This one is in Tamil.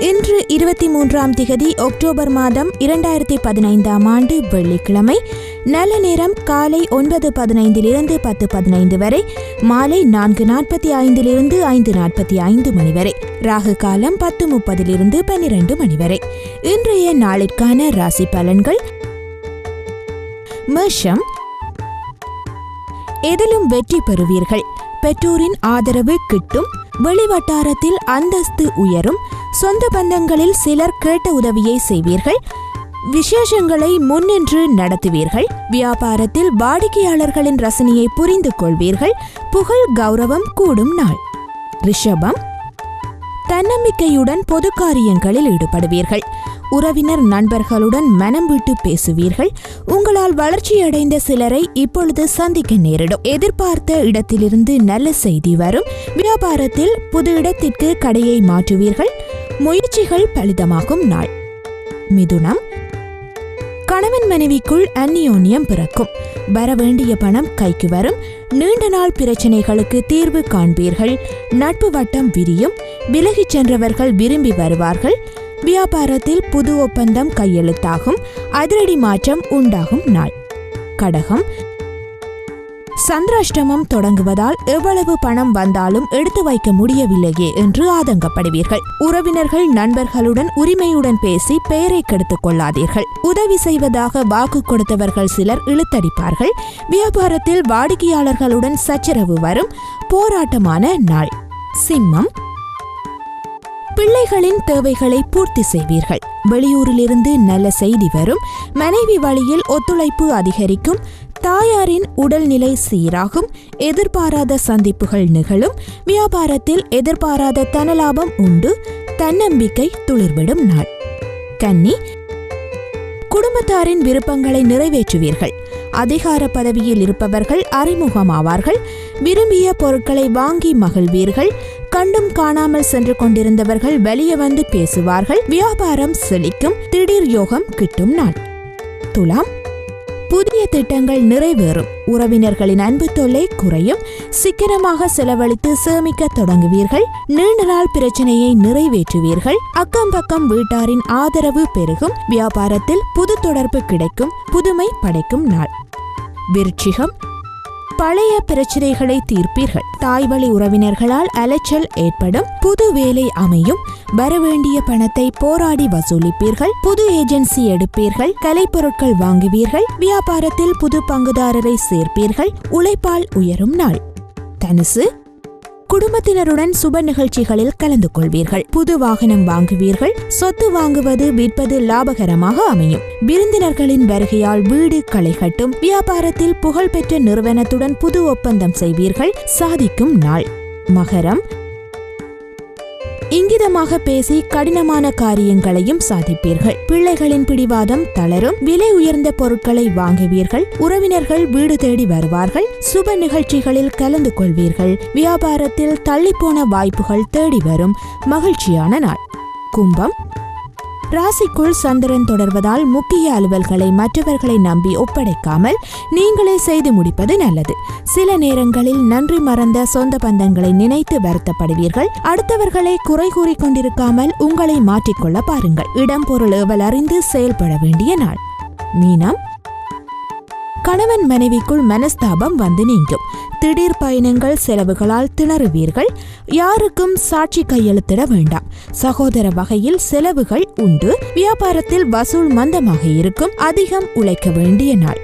இன்று இருபத்தி மூன்றாம் திகதி அக்டோபர் மாதம் இரண்டாயிரத்தி பதினைந்தாம் ஆண்டு வெள்ளிக்கிழமை நல்ல நேரம் காலை ஒன்பது பதினைந்திலிருந்து பத்து பதினைந்து வரை மாலை நான்கு நாற்பத்தி ஐந்திலிருந்து ஐந்து நாற்பத்தி ஐந்து மணி வரை ராகு காலம் பத்து முப்பதிலிருந்து பன்னிரண்டு மணி வரை. இன்றைய நாளிற்கான ராசி பலன்கள். மேஷம். எதிலும் வெற்றி பெறுவீர்கள். பெற்றோரின் ஆதரவு கிட்டும் வெளிவட்டாரத்தில் அந்தஸ்து உயரும் சொந்த பந்தங்களில் சிலர் கேட்ட உதவியை செய்வீர்கள். விசேஷங்களை முன்னின்று நடத்துவீர்கள். வியாபாரத்தில் வாடிக்கையாளர்களின் ரசனையை புரிந்து கொள்வீர்கள். புகழ் கௌரவம் கூடும் நாள். ரிஷபம். தன்னம்பிக்கையுடன் பொது காரியங்களில் ஈடுபடுவீர்கள். உறவினர் நண்பர்களுடன் மனம் விட்டு பேசுவீர்கள். உங்களால் வளர்ச்சியடைந்த சிலரை இப்பொழுது சந்திக்க நேரிடும். எதிர்பார்த்த இடத்திலிருந்து நல்ல செய்தி வரும். வியாபாரத்தில் புது இடத்திற்கு கடையை மாற்றுவீர்கள். முயற்சிகள் பலிதமாகும் நாள். மிதுனம். கணவன் மனைவிக்குள் அந்நியோன்யம் பிறக்கும். வரவேண்டிய பணம் கைக்கு வரும். நீண்ட நாள் பிரச்சனைகளுக்கு தீர்வு காண்பீர்கள். நட்பு வட்டம் விரியும். விலகிச் சென்றவர்கள் விரும்பி வருவார்கள். வியாபாரத்தில் புது ஒப்பந்தம் கையெழுத்தாகும். அதிரடி மாற்றம் உண்டாகும் நாள். கடகம். சந்திராஷ்டமம் தொடங்குவதால் எவ்வளவு பணம் வந்தாலும் எடுத்து வைக்க முடியவில்லையே என்று ஆதங்கப்படுவீர்கள். உறவினர்கள் நண்பர்களுடன் உரிமையுடன் பேசி பெயரை கெடுத்துக் கொள்ளாதீர்கள். உதவி செய்வதாக வாக்கு கொடுத்தவர்கள் சிலர் இழுத்தடிப்பார்கள். வியாபாரத்தில் வாடிக்கையாளர்களுடன் சச்சரவு வரும். போராட்டமான நாள். சிம்மம். பிள்ளைகளின் தேவைகளை பூர்த்தி செய்வீர்கள். வெளியூரிலிருந்து நல்ல செய்தி வரும். மனைவி வழியில் ஒத்துழைப்பு அதிகரிக்கும். தாயாரின் உடல்நிலை சீராகும் எதிர்பாராத சந்திப்புகள் நிகழும் வியாபாரத்தில் எதிர்பாராத தனலாபம் உண்டு தன்னம்பிக்கை துளிர்விடும் நாள். கன்னி குடும்பத்தாரின் விருப்பங்களை நிறைவேற்றுவீர்கள். அதிகார பதவியில் இருப்பவர்கள் அறிமுகமாவார்கள் விரும்பிய பொருட்களை வாங்கி மகிழ்வீர்கள் கண்டும் காணாமல் சென்று கொண்டிருந்தவர்கள் வெளியே வந்து பேசுவார்கள் வியாபாரம் செழிக்கும் திடீர் யோகம் கிட்டும் நாள். துலாம் புதிய திட்டங்கள் நிறைவேறும். உறவினர்களின் அன்பு தொல்லை குறையும். சிக்கனமாக செலவழித்து சேமிக்க தொடங்குவீர்கள். நீண்ட நாள் பிரச்சனையை நிறைவேற்றுவீர்கள். அக்கம் பக்கம் வீட்டாரின் ஆதரவு பெருகும். வியாபாரத்தில் புது தொடர்பு கிடைக்கும். புதுமை படைக்கும் நாள். விருட்சிகம் பழைய பிரச்சனைகளை தீர்ப்பீர்கள். தாய்வழி உறவினர்களால் அலைச்சல் ஏற்படும். புது வேலை அமையும். வரவேண்டிய பணத்தை போராடி வசூலிப்பீர்கள். புது ஏஜென்சி எடுப்பீர்கள். கலைப்பொருட்கள் வாங்குவீர்கள். வியாபாரத்தில் புது பங்குதாரரை சேர்ப்பீர்கள். உழைப்பால் உயரும் நாள். தனுசு குடும்பத்தினருடன் சுப நிகழ்ச்சிகளில் கலந்து கொள்வீர்கள். புது வாகனம் வாங்குவீர்கள். சொத்து வாங்குவது விற்பது லாபகரமாக அமையும். விருந்தினர்களின் வருகையால் வீடு களை கட்டும். வியாபாரத்தில் புகழ்பெற்ற நிறுவனத்துடன் புது ஒப்பந்தம் செய்வீர்கள். சாதிக்கும் நாள். மகரம் இங்கிதமாக பேசி கடினமான காரியங்களையும் சாதிப்பீர்கள். பிள்ளைகளின் பிடிவாதம் தளரும். விலை உயர்ந்த பொருட்களை வாங்குவீர்கள். உறவினர்கள் வீடு தேடி வருவார்கள். சுப நிகழ்ச்சிகளில் கலந்து கொள்வீர்கள். வியாபாரத்தில் தள்ளிப்போன வாய்ப்புகள் தேடி வரும். மகிழ்ச்சியான நாள். கும்பம் ராசிக்குள் சந்திரன் தொடர்வதால் முக்கிய அலுவல்களை மற்றவர்களை நம்பி ஒப்படைக்காமல் நீங்களே செய்து முடிப்பது நல்லது. சில நேரங்களில் நன்றி மறந்த சொந்த பந்தங்களை நினைத்து வருத்தப்படுவீர்கள். அடுத்தவர்களை குறை கூறிக் கொண்டிருக்காமல் உங்களை மாற்றிக்கொள்ள பாருங்கள். இடம் பொருள் ஏவல் அறிந்து செயல்பட வேண்டிய நாள். மீனம். கணவன் மனைவிக்குள் மனஸ்தாபம் வந்து நீங்கும். திடீர் பயணங்கள் செலவுகளால் திணறுவீர்கள். யாருக்கும் சாட்சி கையெழுத்திட வேண்டாம். சகோதர வகையில் செலவுகள் உண்டு. வியாபாரத்தில் வசூல் மந்தமாக இருக்கும். அதிகம் உழைக்க வேண்டிய நாள்.